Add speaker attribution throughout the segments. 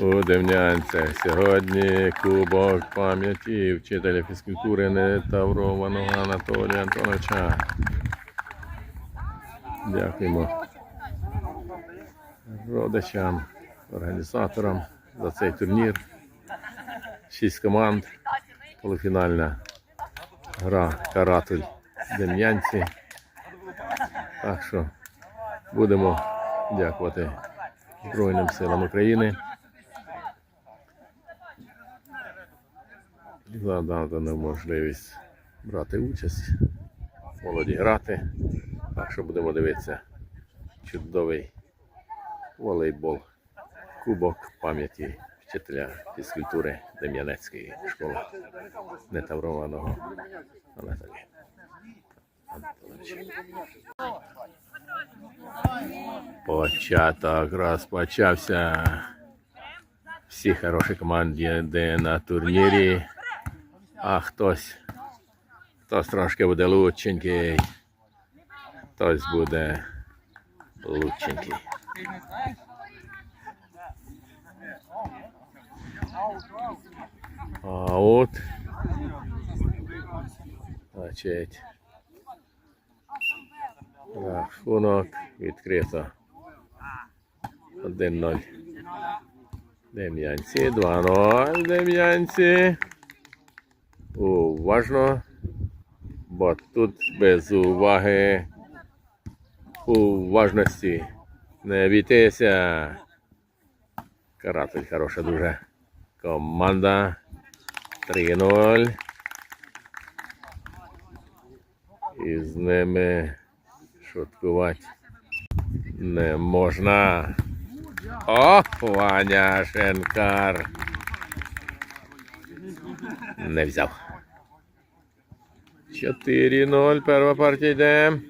Speaker 1: у Демнянцях. Сьогодні кубок пам'яті вчителя фізкультури Нетаврованого Анатолія Антоновича. Дякуємо родичам, організаторам за цей турнір. Шість команд. Полуфінальна гра Каратель Дем'янці. Так що будемо дякувати Збройним силам України. За надану можливість брати участь, молоді грати. Так що будемо дивитися чудовий волейбол, кубок пам'яті вчителя фізкультури Дем'янецької школи нетаврованого Анатолія. Початок розпочався. Всі хороші команди де на турнірі. А хтось, хтось трошки буде лучшенький, хтось буде лучшенький. А от значить, рахунок відкрито. 1-0. Дем'янці, 2-0. Дем'янці. Уважно. Бо тут без уваги. Уважності. Не бійтеся. Каратель хороша дуже. Команда 3-0. І з ними шуткувати не можна. О, Ваня Шенкар. Не взяв. 4-0. Перша партія йде.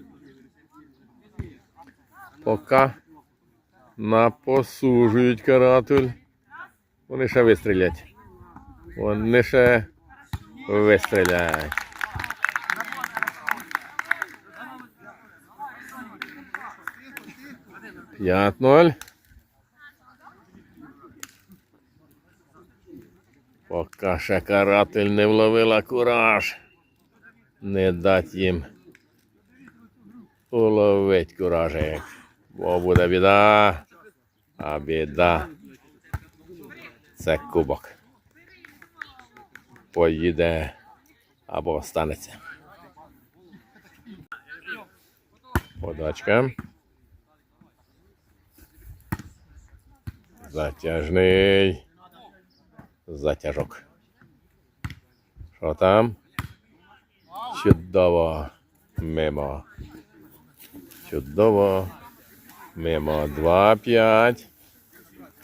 Speaker 1: Поки напосужують каратель. Вони ще вистрілять. Вони ще вистріляють. П'ять ноль. Поки ще каратель не вловила кураж. Не дать їм уловить куражик. Бо буде біда. А біда. Це кубок. Поїде або останеться. Подачка. Затяжний. Затяжок. Що там? Чудово. Мимо. Чудово. Мимо 2-5.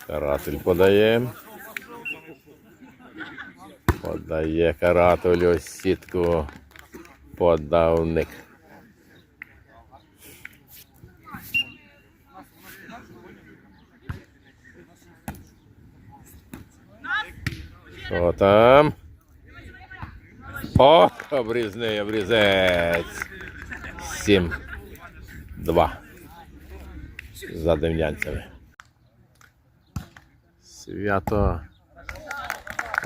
Speaker 1: Каратель подає. Подає каратель ось сітку. Подавник. Що там? О, обрізний обрізець. Сім. Два. За дем'янцями. Свято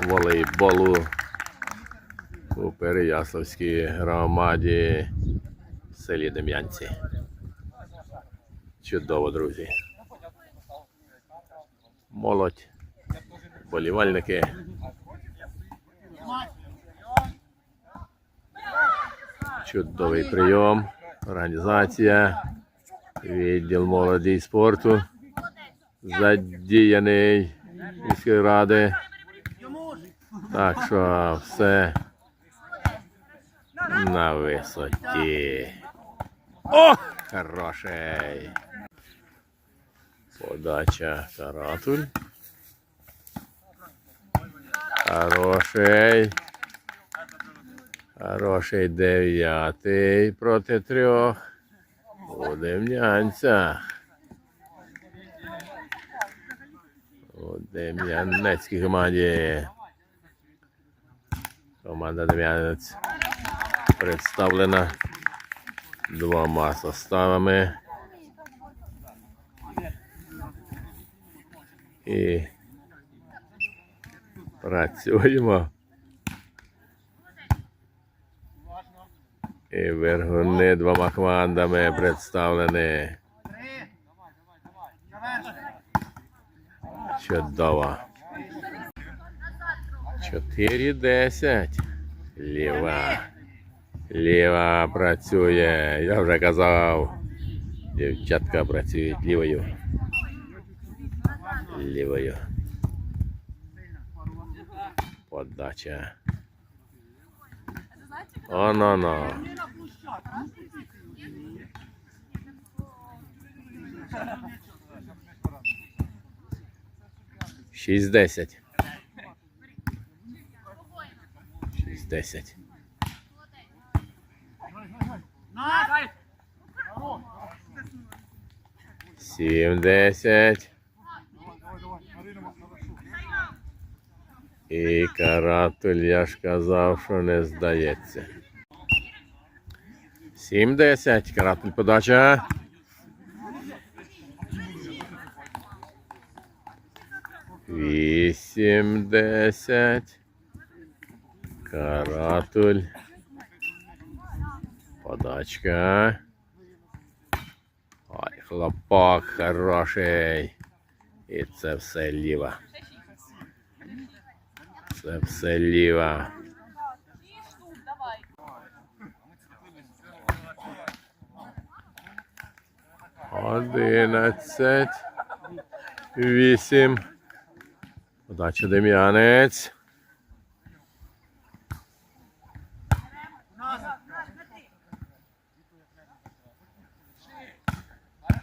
Speaker 1: волейболу у Переяславській громаді в селі Дем'янці. Чудово, друзі. Молодь, болівальники. Чудовий прийом, організація, відділ молоді і спорту, задіяний міської ради. Так що все на висоті. О, хороший. Подача каратуль. Хороший. Хороший дев'ятий проти трьох. У Дем'янцях. У Дем'янецькій команді. Команда Дем'янець представлена двома составами. І Працюємо. І вергуни двома командами представлені. Чудово. 4-10. Ліва. Ліва працює. Я вже казав. Дівчатка працюють лівою. Лівою. Подача. Оно-но. Шість десять. Шість десять. Сім десять. І каратуль, я ж казав, що не здається. 70. Каратна подача. восемьдесят Каратуль. Подачка. Ой, хлопок хороший. и це все ліво. Це все ліво. 11. 8. Подача Дем'янець.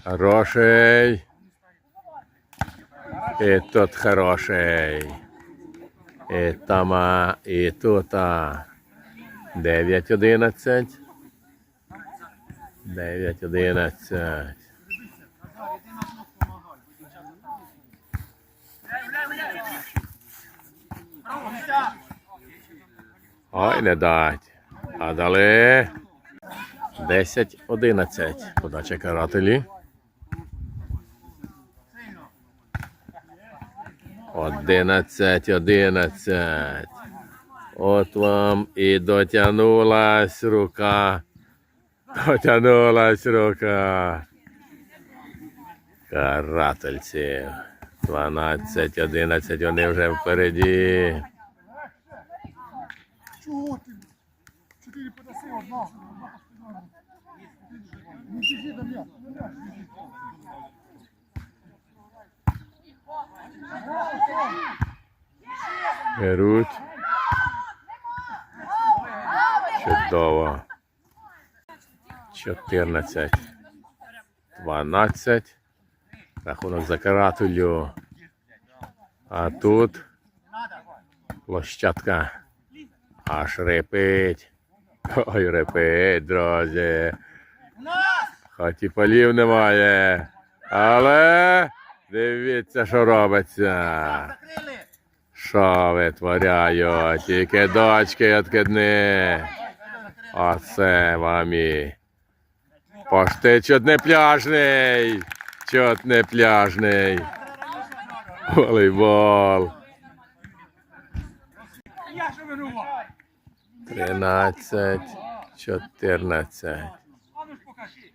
Speaker 1: Хороший. І тут хороший. І тама, і тута. 9-11. 9-11. Ой, не дать. А дали. 10-11. Подача карателі. Одинадцять, одинадцять. От вам і дотягнулась рука. Дотягнулась рука. Карательців. 12, 11, вони вже впереді.
Speaker 2: Чого ти? Чотири подаси, одна. Не біжи до мене.
Speaker 1: Беруть. Чудово. 14. 12. Рахунок за каратулю. А тут площадка. Аж репить. Ой, репить, друзі. Хоч і полів немає. Але дивіться, що робиться. Що витворяють? Тільки дочки відкидні. Оце вам і. Пошти чот не пляжний. Волейбол.
Speaker 2: Я що
Speaker 1: 13, 14.
Speaker 2: А ж покажи.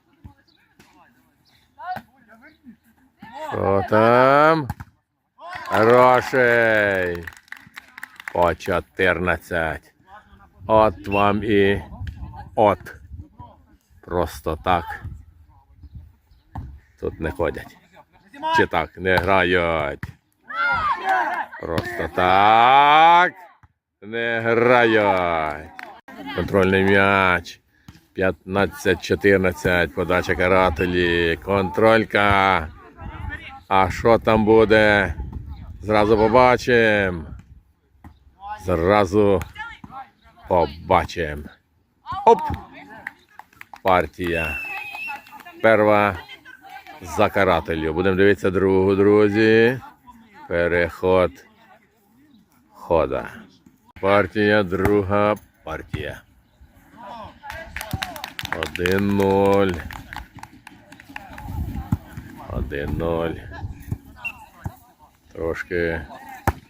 Speaker 1: Що там? Хороший. По 14. От вам і от. Просто так. Тут не ходять. Чи так не грають. Просто так. Не грають. Контрольний м'яч. 15-14. Подача карателі. Контролька. А що там буде? Зразу побачимо. Зразу побачимо. Оп! Партія. Перва за карателю. Будемо дивитися другу, друзі. Переход хода. Партія, друга партія. 1-0. 1-0. Трошки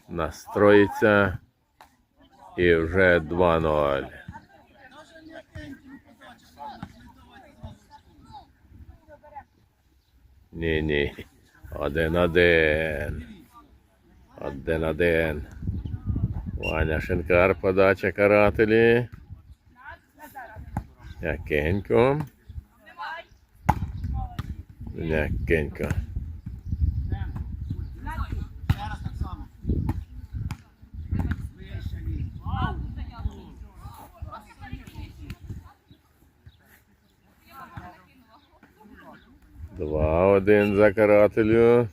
Speaker 1: Настроїться. І вже 2-0. Ні, ні. Один-один. Один-один. Ваня Шинкар, подача карателі. М'якенько. М'якенько. Два-один за карателю.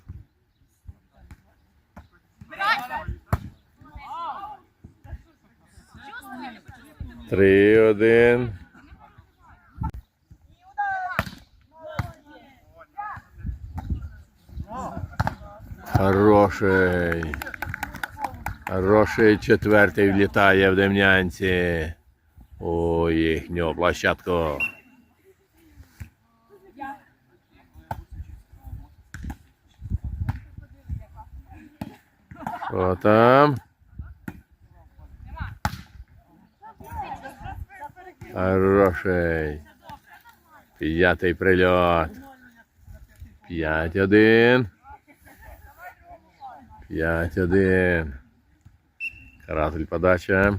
Speaker 1: Три-один. Хороший. Хороший четвертий влітає в Демнянці. У їхню площадку. Що там? Хороший. П'ятий прильот. П'ять один. П'ять один. Каратель подача.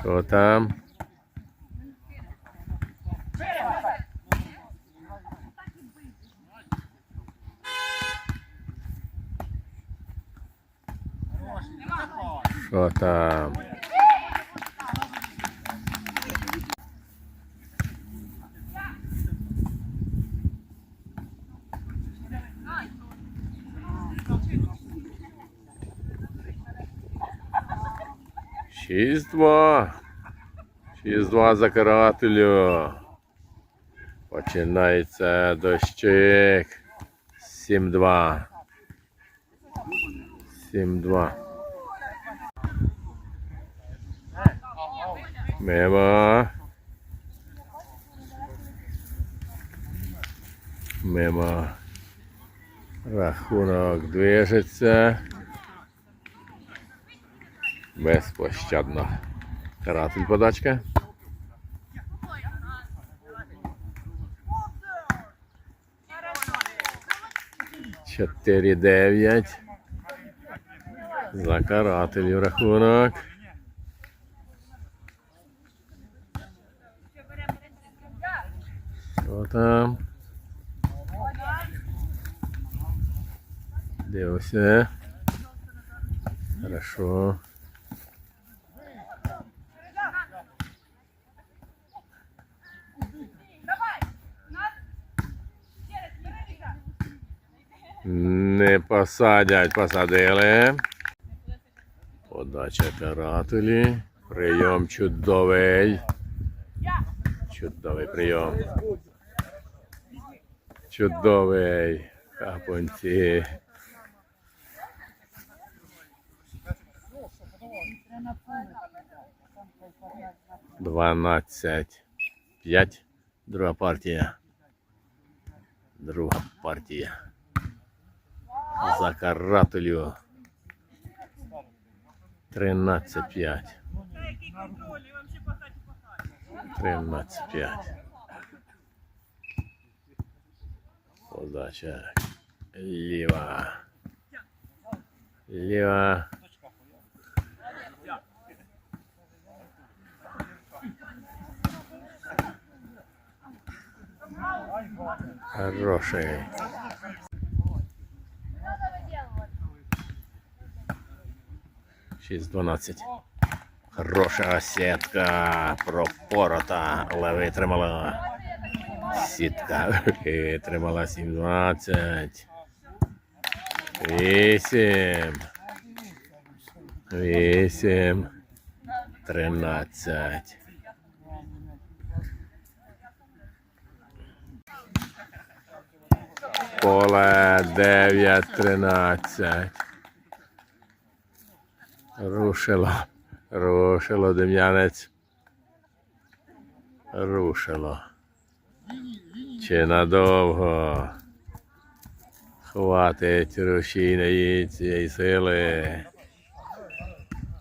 Speaker 1: Що там? Що там? Шість два. Шість два за карателю. Починається дощик. Сім два. Сім два. Мимо. Мимо. Рахунок движеться. Безпощадно. Каратель подачка. Чотири дев'ять. За карателю рахунок. Там? Дивився. Хорошо. Не посадять, посадили. Подача карателі. Прийом чудовий. Чудовий прийом. Чудовий. Капунці. Дванадцять. П'ять. Друга партія. Друга партія. За карателю. 13-5. 13-5. Подача. Ліва. Ліва. Хороший. Шість дванадцять. Хороша сітка пропорота, але витримала. Сітка витримала 7-20. 8. 8. 13. Поле 9-13. Рушило. Рушило, Дем'янець. Рушило. Чи надовго? Хватить рушійної цієї сили.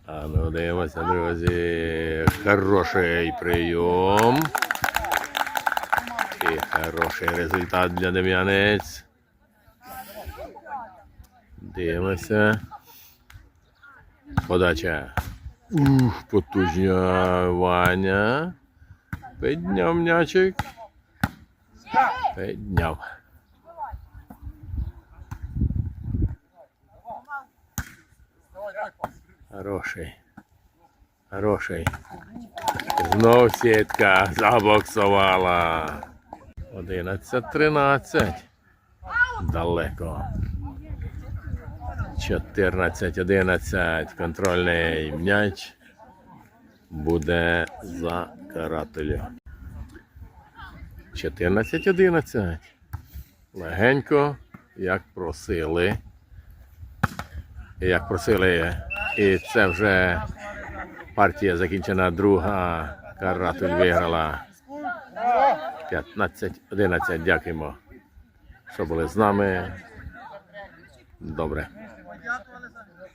Speaker 1: А ну дивимося, друзі. Хороший прийом. І хороший результат для Дем'янець. Дивимося. Подача. Ух, потужня Ваня. Підняв м'ячик. Підняв. Хороший. Хороший. Знов сітка забоксувала. 11-13. Далеко. 14-11. Контрольний м'яч буде за карателю. 14-11. Легенько, як просили. Як просили. І це вже партія закінчена друга. Каратель виграла 15-11. Дякуємо, що були з нами. Добре.